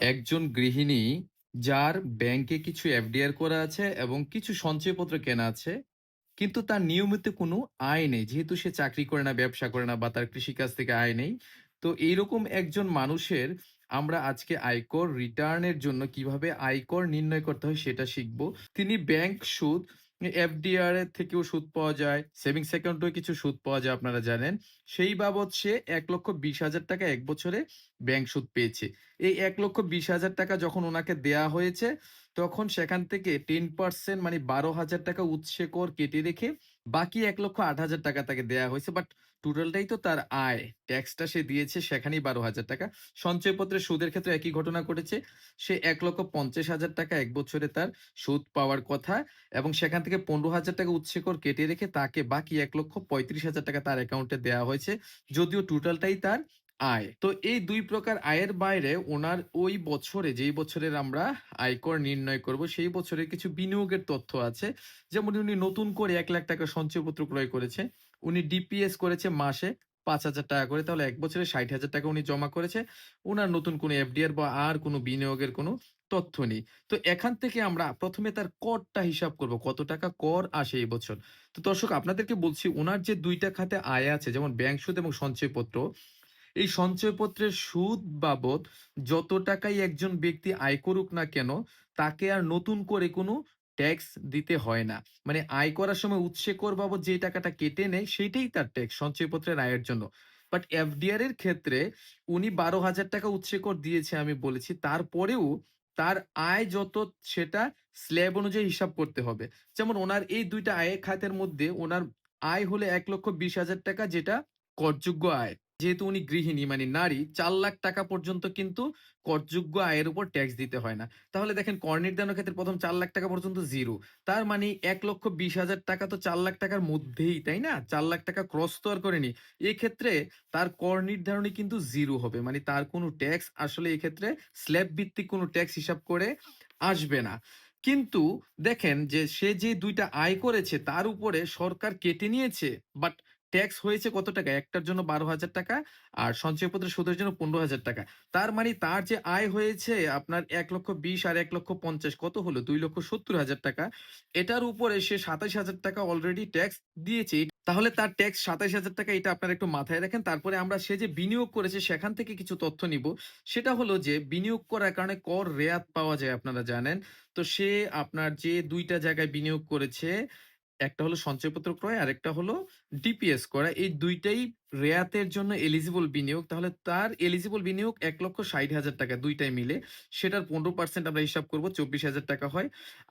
একজন গৃহিণী যার ব্যাংকে কিছু এফডিআর করা আছে এবং কিছু সঞ্চয়পত্র কেনা আছে, কিন্তু তার নিয়মিত কোনো আয় নেই। যেহেতু সে চাকরি করে না, ব্যবসা করে না বা তার কৃষিকাজ থেকে আয় নেই, তো এইরকম একজন মানুষের আমরা আজকে আয়কর রিটার্নের জন্য কীভাবে আয়কর নির্ণয় করতে হয় সেটা শিখব। তিনি ব্যাংক সুদ এফডিআর এর থেকেও সুদ পাওয়া যায়, সেভিংস অ্যাকাউন্টেও কিছু সুদ পাওয়া যায়, আপনারা জানেন। সেই বাবদ সে এক লক্ষ বিশ হাজার টাকা এক বছরে ব্যাংক সুদ পেয়েছে। এই এক লক্ষ বিশ হাজার টাকা যখন ওনাকে দেয়া হয়েছে, তখন সেখান থেকে টেন পার্সেন্ট মানে বারো হাজার টাকা উৎসে কর কেটে রেখে বাকি এক লক্ষ আট হাজার টাকা তাকে দেয়া হয়েছে। বাট টোটালটাই তো তার আয়। ট্যাক্সটা সে দিয়েছে সেখানেই বারো হাজার টাকা। সঞ্চয়পত্রের সুদের ক্ষেত্রে একই ঘটনা ঘটেছে। সে এক লক্ষ পঞ্চাশ হাজার টাকা এক বছরে তার সুদ পাওয়ার কথা এবং সেখান থেকে পনেরো হাজার টাকা উচ্ছেকর কেটে রেখে তাকে বাকি এক লক্ষ পঁয়ত্রিশ হাজার টাকা তার অ্যাকাউন্টে দেওয়া হয়েছে। যদিও টোটালটাই তার আয়। তো এই দুই প্রকার আয়ের বাইরে ওনার ওই বছরে, যেই বছরের আমরা আয়কর নির্ণয় করব, সেই বছরের কিছু বিনিয়োগের তথ্য আছে। যেমন উনি নতুন করে এক লাখ টাকা সঞ্চয়পত্র ক্রয় করেছে। উনি ডিপিএস করেছে মাসে পাঁচ হাজার টাকা করে, তাহলে এক বছরে ষাট হাজার টাকা উনি জমা করেছে। ওনার নতুন কোনো এফডিআর বা আর কোনো বিনিয়োগের কোনো তথ্য নেই। তো এখান থেকে আমরা প্রথমে তার করটা হিসাব করব, কত টাকা কর আসে এই বছর। তো দর্শক, আপনাদেরকে বলছি, ওনার যে দুইটা খাতে আয় আছে, যেমন ব্যাংক সুদ এবং সঞ্চয়পত্র এই সঞ্চয়পত্রের সুদ বাবদ যত টাকাই একজন ব্যক্তি আয় করুক না কেন, তাকে আর নতুন করে কোনো ট্যাক্স দিতে হয় না। মানে আয় করার সময় উৎসে কর বাবদ যে টাকাটা কেটে নেয়, সেটাই তার ট্যাক্স সঞ্চয়পত্রের আয়ের জন্য। বাট এফডিআর এর ক্ষেত্রে উনি বারো হাজার টাকা উৎসে কর দিয়েছে আমি বলেছি, তারপরেও তার আয় যত সেটা স্ল্যাব অনুযায়ী হিসাব করতে হবে। যেমন ওনার এই দুইটা আয়ের খাতের মধ্যে ওনার আয় হলে এক লক্ষ বিশ হাজার টাকা, যেটা করযোগ্য আয়। যেহেতু উনি গৃহিণী মানে নারী, চার লাখ টাকা পর্যন্ত কিন্তু করযোগ্য আয়ের উপর ট্যাক্স দিতে হয় না। তাহলে দেখেন কর নির্ধারণের ক্ষেত্রে প্রথম চার লাখ টাকা পর্যন্ত জিরো তার মানে এক লক্ষ বিশ হাজার টাকা তো চার লাখ টাকার মধ্যেই, তাই না? চার লাখ টাকা ক্রস তো আর করেনি এক্ষেত্রে তার কর নির্ধারণী কিন্তু জিরো হবে। মানে তার কোনো ট্যাক্স আসলে এক্ষেত্রে স্ল্যাব ভিত্তিক কোনো ট্যাক্স হিসাব করে আসবে না। কিন্তু দেখেন যে সে যে দুইটা আয় করেছে, তার উপরে সরকার কেটে নিয়েছে বাট ট্যাক্স হয়েছে কত টাকা? একটার জন্য বারো হাজার টাকা আর সঞ্চয়পত্রের সুদের জন্য পনেরো হাজার টাকা। তার মানে তার যে আয় হয়েছে আপনার এক লক্ষ বিশ আর এক লক্ষ পঞ্চাশ, কত হলো? দুই লক্ষ সত্তর হাজার টাকা। এটার উপরে সে সাতাশ হাজার টাকা অলরেডি ট্যাক্স দিয়েছে। তাহলে তার ট্যাক্স সাতাশ হাজার টাকা এটা আপনারা একটু মাথায় রাখেন। তারপরে আমরা সে যে বিনিয়োগ করেছে সেখান থেকে কিছু তথ্য নিব। সেটা হলো যে বিনিয়োগ করার কারণে কর রেয়াত পাওয়া যায়, আপনারা জানেন। তো সে আপনার যে দুইটা জায়গায় বিনিয়োগ করেছে একটা হলো সঞ্চয়পত্র ক্রয় আর একটা হলো ডিপিএস করা এই দুইটাই রেয়াতের জন্য এলিজিবল বিনিয়োগ। তাহলে তার এলিজিবল বিনিয়োগ এক লক্ষ ষাট হাজার টাকা দুইটাই মিলে। সেটার পনেরো পার্সেন্ট আমরা হিসাব করব, চব্বিশ হাজার টাকা হয়।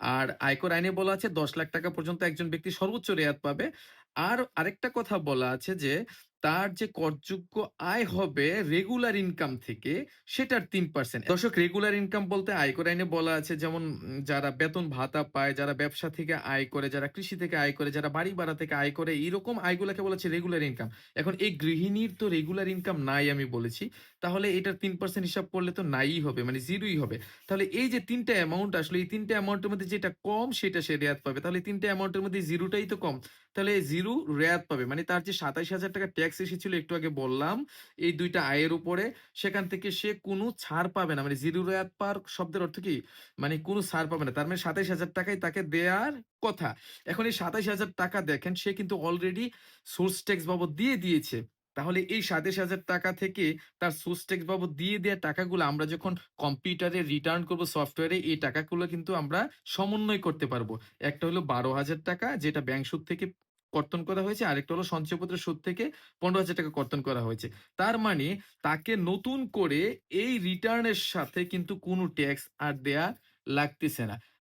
আর আয়কর আইনে বলা আছে দশ লাখ টাকা পর্যন্ত একজন ব্যক্তি সর্বোচ্চ রেয়াত পাবে। আর আরেকটা কথা বলা আছে যে তার যে করযোগ্য আয় হবে রেগুলার ইনকাম থেকে, সেটার তিন পার্সেন্ট দর্শক রেগুলার ইনকাম বলতে আয়কর আইনে বলা আছে, যেমন যারা বেতন ভাতা পায়, যারা ব্যবসা থেকে আয় করে, যারা কৃষি থেকে আয় করে, যারা বাড়ি ভাড়া থেকে আয় করে এরকম আয়গুলোকে বলা হচ্ছে রেগুলার ইনকাম এখন এই গৃহিণীর তো রেগুলার ইনকাম নাই আমি বলেছি, তাহলে এটার তিন পার্সেন্ট হিসাব করলে তো নাই হবে মানে জিরোই হবে। তাহলে এই যে তিনটা অ্যামাউন্ট আসলে, এই তিনটা অ্যামাউন্টের মধ্যে যেটা কম, সেটা সে রেয়াত পাবে। তাহলে তিনটা অ্যামাউন্টের মধ্যে জিরোটাই তো কম। তাহলে জিরো রেয়াত পাবে মানে তার যে সাতাশ হাজার টাকা ট্যাক্স এসেছিল, একটু আগে বললাম, এই দুইটা আয়ের উপরে, সেখান থেকে সে কোনো ছাড় পাবে না। মানে জিরো রেয়াত পার শব্দের অর্থ কি? মানে কোনো ছাড় পাবে না। তার মানে সাতাশ হাজার টাকাই তাকে দেয়ার কথা। এখন এই সাতাশ হাজার টাকা দেখেন, সে কিন্তু অলরেডি সোর্স ট্যাক্স বাবদ দিয়ে দিয়েছে। তাহলে এই সাতাশ হাজার টাকা থেকে তার সোর্স ট্যাক্স বাবদ দিয়ে দেওয়া টাকাগুলো আমরা যখন কম্পিউটারে রিটার্ন করব সফটওয়্যারে এই টাকাগুলো কিন্তু আমরা সমন্বয় করতে পারব। একটা হলো বারো হাজার টাকা, যেটা ব্যাংক সুদ থেকে কর্তন করা হয়েছে। আরেকটা হলো সঞ্চয়পত্রের সুদ থেকে পনেরো হাজার টাকা কর্তন করা হয়েছে। তার মানে তাকে নতুন করে এই রিটার্নের সাথে কিন্তু কোনো ট্যাক্স আর দেয়া লাগতেছে না।